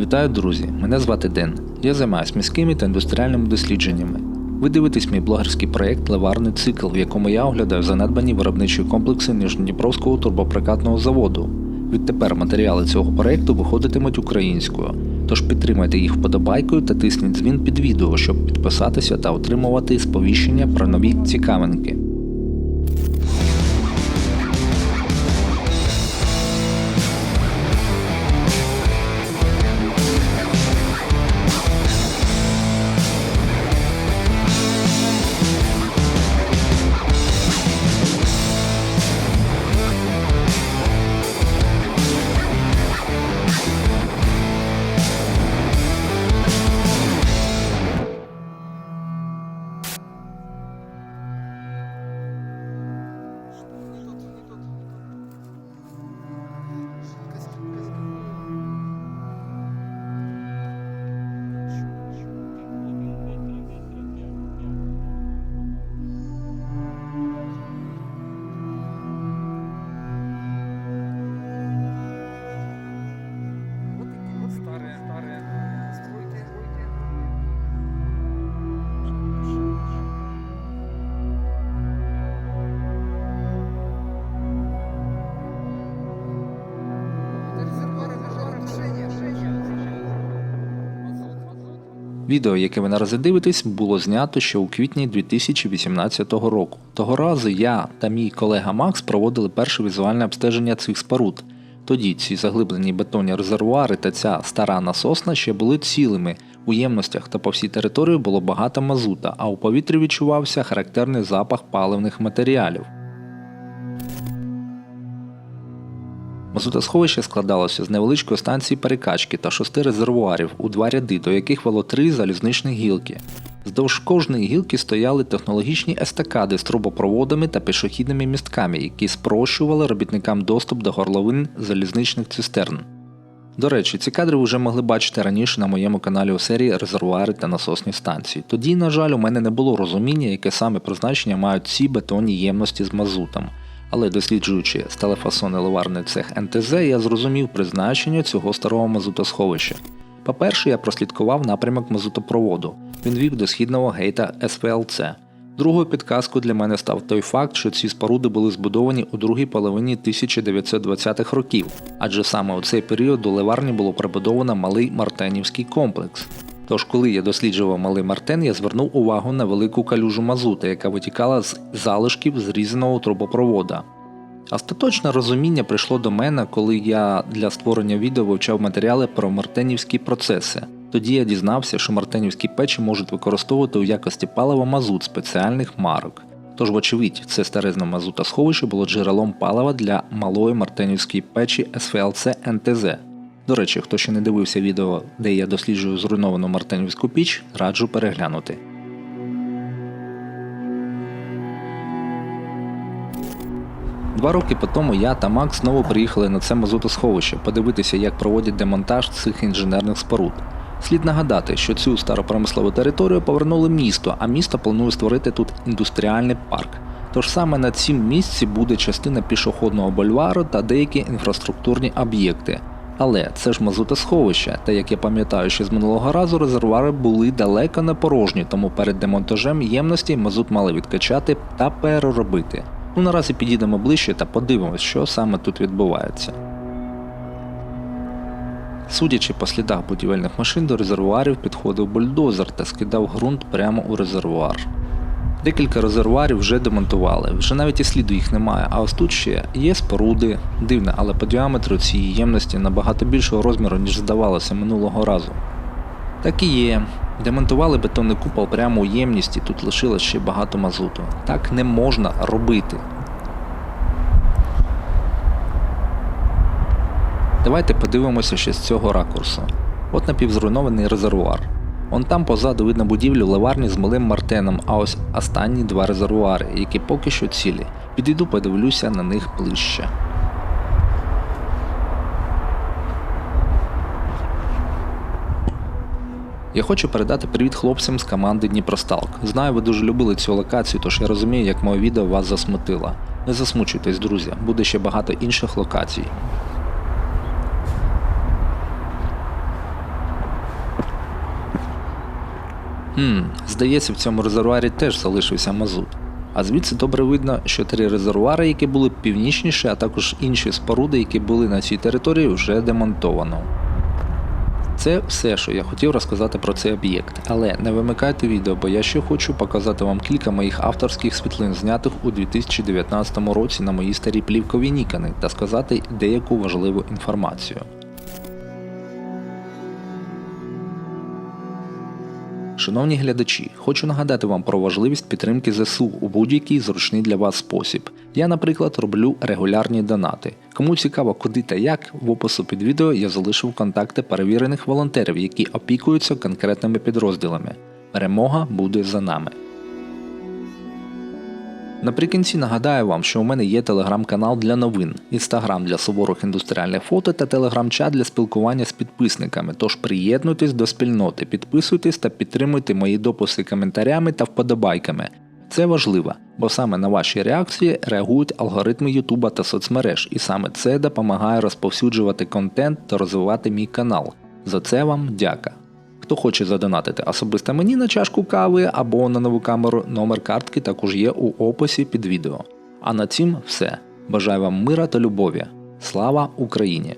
Вітаю, друзі! Мене звати Ден. Я займаюся міськими та індустріальними дослідженнями. Ви дивитесь мій блогерський проєкт Леварний цикл, в якому я оглядаю занедбані виробничі комплекси Нижньодніпровського турбопрокатного заводу. Відтепер матеріали цього проєкту виходитимуть українською. Тож підтримайте їх вподобайкою та тисніть дзвін під відео, щоб підписатися та отримувати сповіщення про нові цікавинки. Відео, яке ви наразі дивитесь, було знято ще у квітні 2018 року. Того разу я та мій колега Макс проводили перше візуальне обстеження цих споруд. Тоді ці заглиблені бетонні резервуари та ця стара насосна ще були цілими. У ємностях та по всій території було багато мазута, а у повітрі відчувався характерний запах паливних матеріалів. Мазутосховище складалося з невеличкої станції перекачки та шести резервуарів у два ряди, до яких вело три залізничні гілки. Здовж кожної гілки стояли технологічні естакади з трубопроводами та пішохідними містками, які спрощували робітникам доступ до горловин залізничних цистерн. До речі, ці кадри ви вже могли бачити раніше на моєму каналі у серії Резервуари та насосні станції. Тоді, на жаль, у мене не було розуміння, яке саме призначення мають ці бетонні ємності з мазутом. Але досліджуючи сталефасонний ливарний цех НТЗ, я зрозумів призначення цього старого мазутосховища. По-перше, я прослідкував напрямок мазутопроводу. Він вів до східного гейта СВЛЦ. Другою підказкою для мене став той факт, що ці споруди були збудовані у другій половині 1920-х років, адже саме у цей період до ливарні було прибудовано малий Мартенівський комплекс. Тож, коли я досліджував малий Мартен, я звернув увагу на велику калюжу мазута, яка витікала з залишків зрізаного трубопровода. Остаточне розуміння прийшло до мене, коли я для створення відео вивчав матеріали про мартенівські процеси. Тоді я дізнався, що мартенівські печі можуть використовувати у якості палива мазут спеціальних марок. Тож, вочевидь, це старезне мазутосховище було джерелом палива для малої мартенівської печі СВЛЦ НТЗ. До речі, хто ще не дивився відео, де я досліджую зруйновану мартенівську піч, раджу переглянути. Два роки по тому я та Макс знову приїхали на це мазутосховище подивитися, як проводять демонтаж цих інженерних споруд. Слід нагадати, що цю старопромислову територію повернули місто, а місто планує створити тут індустріальний парк. Тож саме на цім місці буде частина пішохідного бульвару та деякі інфраструктурні об'єкти. Але це ж мазутосховище, та як я пам'ятаю, ще з минулого разу резервуари були далеко не порожні, тому перед демонтажем ємності мазут мали відкачати та переробити. Ну наразі підійдемо ближче та подивимось, що саме тут відбувається. Судячи по слідах будівельних машин, до резервуарів підходив бульдозер та скидав ґрунт прямо у резервуар. Декілька резервуарів вже демонтували, вже навіть і сліду їх немає, а ось тут ще є споруди, дивне, але по діаметру цієї ємності набагато більшого розміру, ніж здавалося минулого разу. Так і є. Демонтували бетонний купол прямо у ємність і тут лишилось ще багато мазуту. Так не можна робити. Давайте подивимося ще з цього ракурсу. От напівзруйнований резервуар. Он там позаду видно будівлю ливарні з малим мартеном, а ось останні два резервуари, які поки що цілі. Підійду подивлюся на них ближче. Я хочу передати привіт хлопцям з команди Дніпросталк. Знаю, ви дуже любили цю локацію, тож я розумію, як моє відео вас засмутило. Не засмучуйтесь, друзі, буде ще багато інших локацій. Хм, здається, в цьому резервуарі теж залишився мазут. А звідси добре видно, що три резервуари, які були північніше, а також інші споруди, які були на цій території, вже демонтовано. Це все, що я хотів розказати про цей об'єкт, але не вимикайте відео, бо я ще хочу показати вам кілька моїх авторських світлин, знятих у 2019 році на моїй старій плівковій Нікони, та сказати деяку важливу інформацію. Шановні глядачі, хочу нагадати вам про важливість підтримки ЗСУ у будь-який зручний для вас спосіб. Я, наприклад, роблю регулярні донати. Кому цікаво, куди та як, в опису під відео я залишив контакти перевірених волонтерів, які опікуються конкретними підрозділами. Перемога буде за нами. Наприкінці нагадаю вам, що у мене є телеграм-канал для новин, інстаграм для суворих індустріальних фото та телеграм-чат для спілкування з підписниками. Тож приєднуйтесь до спільноти, підписуйтесь та підтримуйте мої дописи коментарями та вподобайками. Це важливо, бо саме на ваші реакції реагують алгоритми Ютуба та соцмереж, і саме це допомагає розповсюджувати контент та розвивати мій канал. За це вам дяка. Хто хоче задонатити особисто мені на чашку кави або на нову камеру, номер картки також є у описі під відео. А на цім все. Бажаю вам мира та любові. Слава Україні!